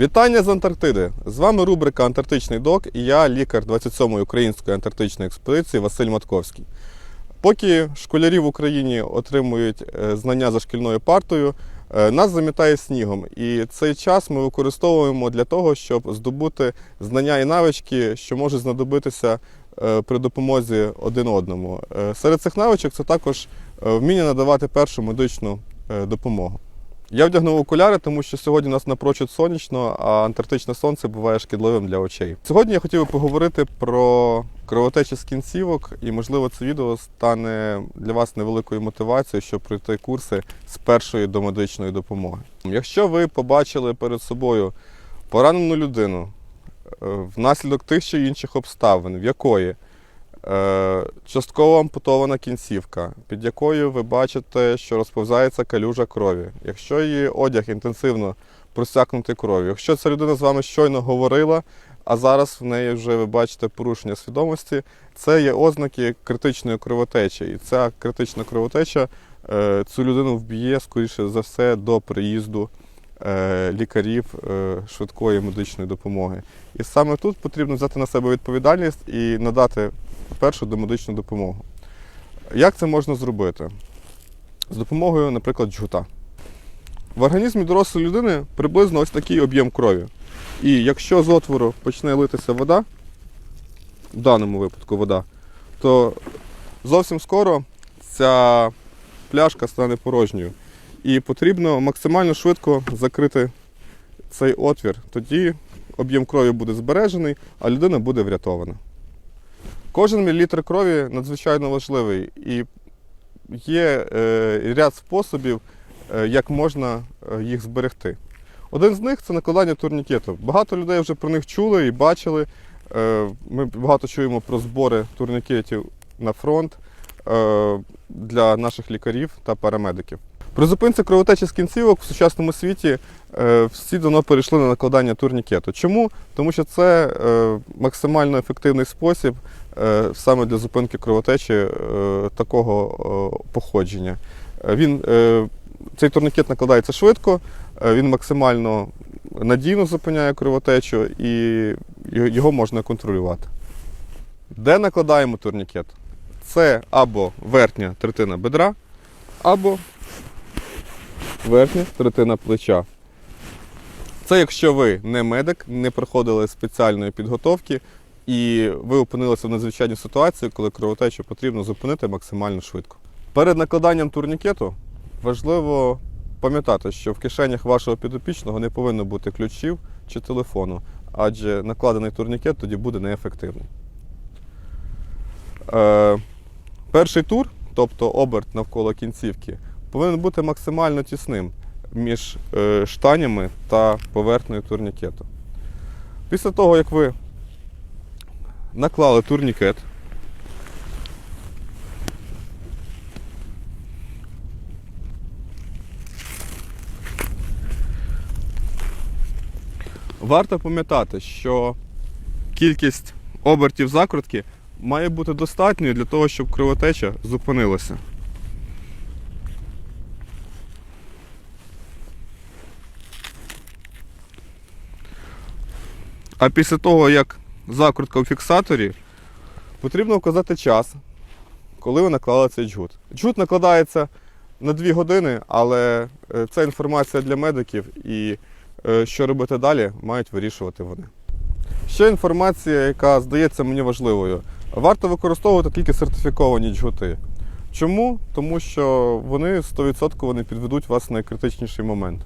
Вітання з Антарктиди! З вами рубрика Антарктичний док і я, лікар 27-ї української антарктичної експедиції Василь Матковський. Поки школярі в Україні отримують е, знання за шкільною партою, е, нас замітає снігом. І цей час ми використовуємо для того, щоб здобути знання і навички, що можуть знадобитися е, при допомозі один одному. Серед цих навичок це також вміння надавати першу медичну допомогу. Я вдягнув окуляри, тому що сьогодні у нас напрочуд сонячно, а антарктичне сонце буває шкідливим для очей. Сьогодні я хотів би поговорити про кровотечі з кінцівок, і, можливо, це відео стане для вас невеликою мотивацією, щоб пройти курси з першої домедичної допомоги. Якщо ви побачили перед собою поранену людину е, внаслідок тих чи інших обставин, в якої частково ампутована кінцівка, під якою ви бачите, що розповзається калюжа крові. Якщо її одяг інтенсивно просякнутий кров'ю, якщо ця людина з вами щойно говорила, а зараз в неї вже ви бачите порушення свідомості, це є ознаки критичної кровотечі. І ця критична кровотеча е, цю людину вб'є, скоріше за все, до приїзду е, лікарів е, швидкої медичної допомоги. І саме тут потрібно взяти на себе відповідальність і надати першу домедичну допомогу. Як це можна зробити? З допомогою, наприклад, джгута. В організмі дорослої людини приблизно ось такий об'єм крові. І якщо з отвору почне литися вода, в даному випадку вода, то зовсім скоро ця пляшка стане порожньою. І потрібно максимально швидко закрити цей отвір. Тоді об'єм крові буде збережений, а людина буде врятована. Кожен мілілітр крові надзвичайно важливий і є е, ряд способів, е, як можна е, їх зберегти. Один з них це накладання турнікету. Багато людей вже про них чули і бачили. Ми багато чуємо про збори турнікетів на фронт для наших лікарів та парамедиків. При зупинці кровотечі з кінцівок в сучасному світі е, всі давно перейшли на накладання турнікету. Чому? Тому що це е, максимально ефективний спосіб е, саме для зупинки кровотечі такого походження. Він, цей турнікет накладається швидко, він максимально надійно зупиняє кровотечу і його можна контролювати. Де накладаємо турнікет? Це або верхня третина бедра, або верхня третина плеча. Це якщо ви не медик, не проходили спеціальної підготовки, і ви опинилися в надзвичайній ситуації, коли кровотечу потрібно зупинити максимально швидко. Перед накладанням турнікету важливо пам'ятати, що в кишенях вашого підопічного не повинно бути ключів чи телефону, адже накладений турнікет тоді буде неефективний. Е, перший тур, тобто оберт навколо кінцівки, повинен бути максимально тісним між е, штанями та поверхнею турнікету. Після того, як ви наклали турнікет, варто пам'ятати, що кількість обертів закрутки має бути достатньою для того, щоб кровотеча зупинилася. А після того, як закрутка у фіксаторі, потрібно вказати час, коли ви наклали цей джгут. Джгут накладається на 2 години, але е, це інформація для медиків і е, що робити далі, мають вирішувати вони. Ще інформація, яка здається мені важливою. Варто використовувати тільки сертифіковані джгути. Чому? Тому що вони 100% вони підведуть вас в найкритичніший момент.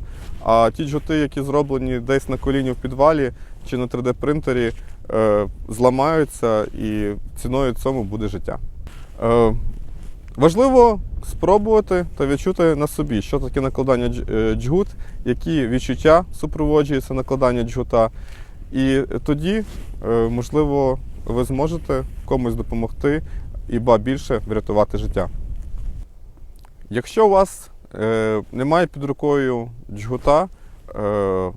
А ті джгути, які зроблені десь на коліні в підвалі чи на 3D-принтері, е, зламаються і ціною цьому буде життя. Е, важливо спробувати та відчути на собі, що таке накладання е, джгут, які відчуття супроводжується накладання джгута. І тоді, е, можливо, ви зможете комусь допомогти і ба більше врятувати життя. Якщо у вас е, немає під рукою джгута,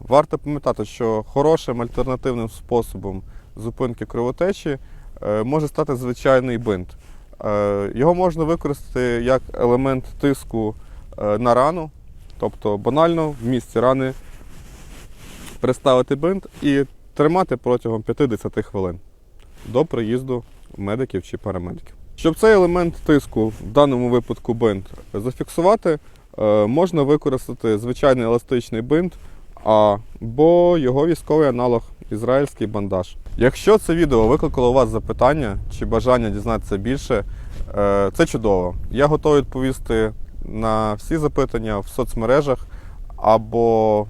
варто пам'ятати, що хорошим альтернативним способом зупинки кровотечі е, може стати звичайний бинт. Е, його можна використати як елемент тиску е, на рану, тобто банально в місці рани приставити бинт і тримати протягом 50 хвилин до приїзду медиків чи парамедиків. Щоб цей елемент тиску, в даному випадку бинт, зафіксувати, е, можна використати звичайний еластичний бинт або його військовий аналог ізраїльський бандаж. Якщо це відео викликало у вас запитання чи бажання дізнатися більше, е, це чудово. Я готовий відповісти на всі запитання в соцмережах або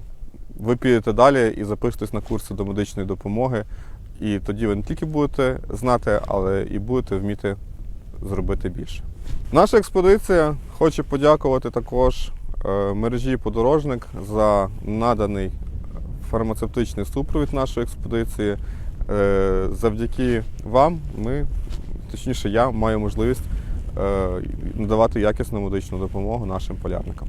ви підете далі і запишетесь на курси до медичної допомоги. І тоді ви не тільки будете знати, але і будете вміти зробити більше. Наша експедиція хоче подякувати також е, мережі подорожник за наданий фармацевтичний супровід нашої експедиції. Е, Завдяки вам ми, точніше, я маю можливість е, надавати якісну медичну допомогу нашим полярникам.